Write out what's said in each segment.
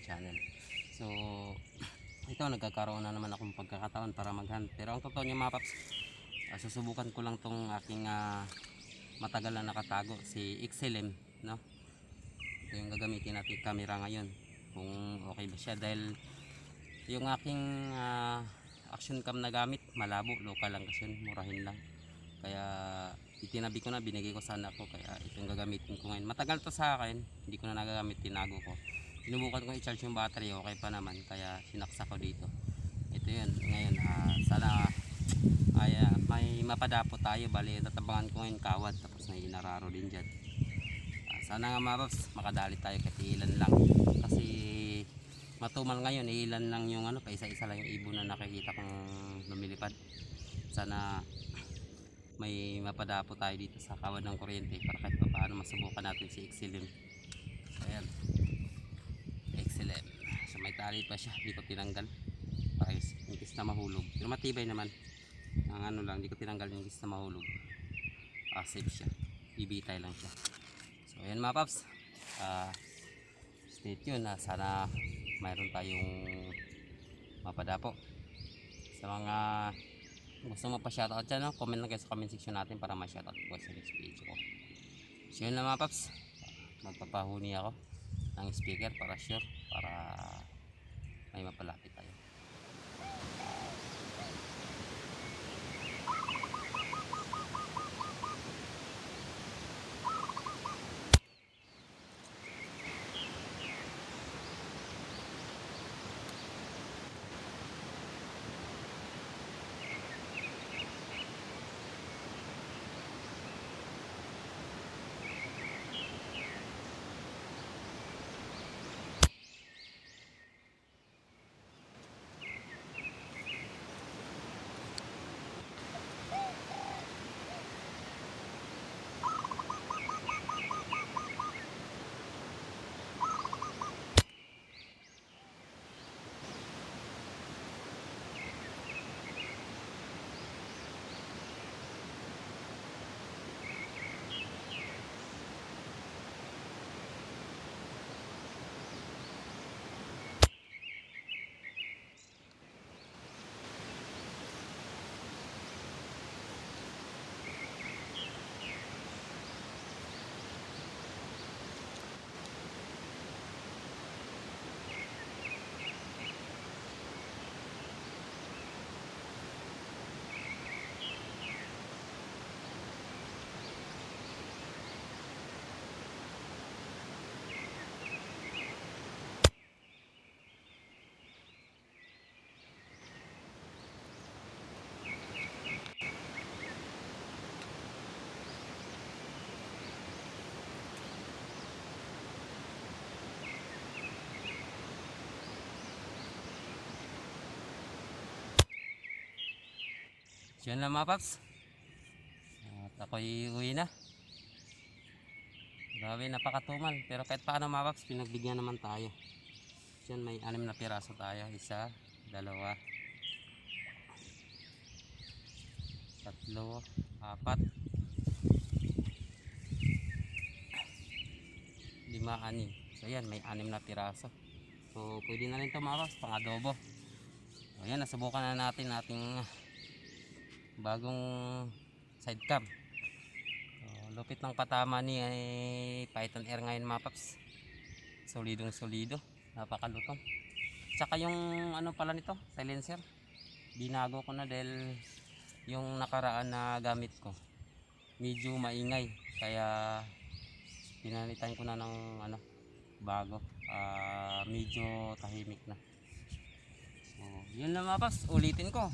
channel. So, ito nagkakaroon na naman akong pagkakataon para maghunt. Pero ang totoo niya mga paps, ah, susubukan ko lang tong aking ah, matagal na nakatago, si XLM, no? Ito yung gagamitin natin camera ngayon. Kung okay ba siya dahil yung aking ah, action cam na gamit, malabo, local lang kasi yun, murahin lang. Kaya itinabi ko na, binigay ko sana ko kaya itong gagamitin ko ngayon. Matagal to sa akin, hindi ko na nagagamit, tinago ko. Sinubukan ko i-charge yung battery, okay pa naman, kaya sinaksa ko dito. Ito yun, ngayon, ah, sana ay, ah, may mapadapo tayo, bali tatabangan ko ngayon kawad, tapos may inararo din dyan. Ah, sana nga mga paps, makadali tayo kahit ilan lang. Kasi matumal ngayon, ilan lang yung ano, pa isa-isa lang yung ibon na nakikita kong lumilipad. Sana may mapadapo tayo dito sa kawad ng kuryente para kahit pa paano masubukan natin si XLM. Ayan. XLM. So may tali pa siya, hindi ko tinanggal. Para is- in case na mahulog. Pero matibay naman. Ang ano lang, hindi ko tinanggal in case na mahulog. Ah, safe siya. Bibitay lang siya. So ayan mga paps. Ah, stay tuned na sana mayroon tayong mapadapo. Sa mga gusto mo pa shoutout dyan, no? comment lang kayo sa comment section natin para ma-shoutout ko sa next video ko. So yun lang mga paps, magpapahuni ako ng speaker para sure, para may mapalapit tayo. Yun lang mga paps. At ako'y uwi na. Grabe, napakatumal. Pero kahit paano mga paps, pinagbigyan naman tayo. Diyan may anim na piraso tayo. Isa, dalawa, tatlo, apat, lima, anim. So yan, may anim na piraso. So pwede na rin ito mga paps, pang adobo. So yan, nasubukan na natin nating bagong side cam. So, lupit ng patama ni eh, Python Air ngayon mga paps. Solidong solido. Napakalutong. Tsaka yung ano pala nito, silencer. Binago ko na dahil yung nakaraan na gamit ko medyo maingay kaya pinalitan ko na ng ano bago Ah, medyo tahimik na so yun lang mga paps ulitin ko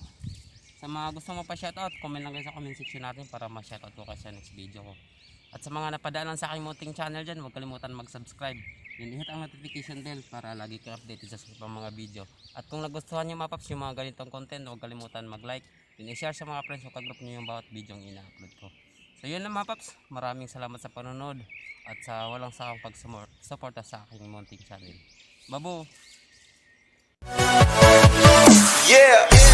sa mga gusto mo pa shoutout, comment lang kayo sa comment section natin para ma-shoutout ko kayo sa next video ko. At sa mga napadaan sa aking munting channel dyan, huwag kalimutan mag-subscribe. I-hit ang notification bell para lagi kayo updated sa susunod mga video. At kung nagustuhan nyo mga paps yung mga ganitong content, huwag kalimutan mag-like. I-share sa mga friends o kagroup nyo yung bawat video yung ina-upload ko. So yun lang mga paps, maraming salamat sa panonood at sa walang sawang pag-suporta sa aking munting channel. Babo! Yeah.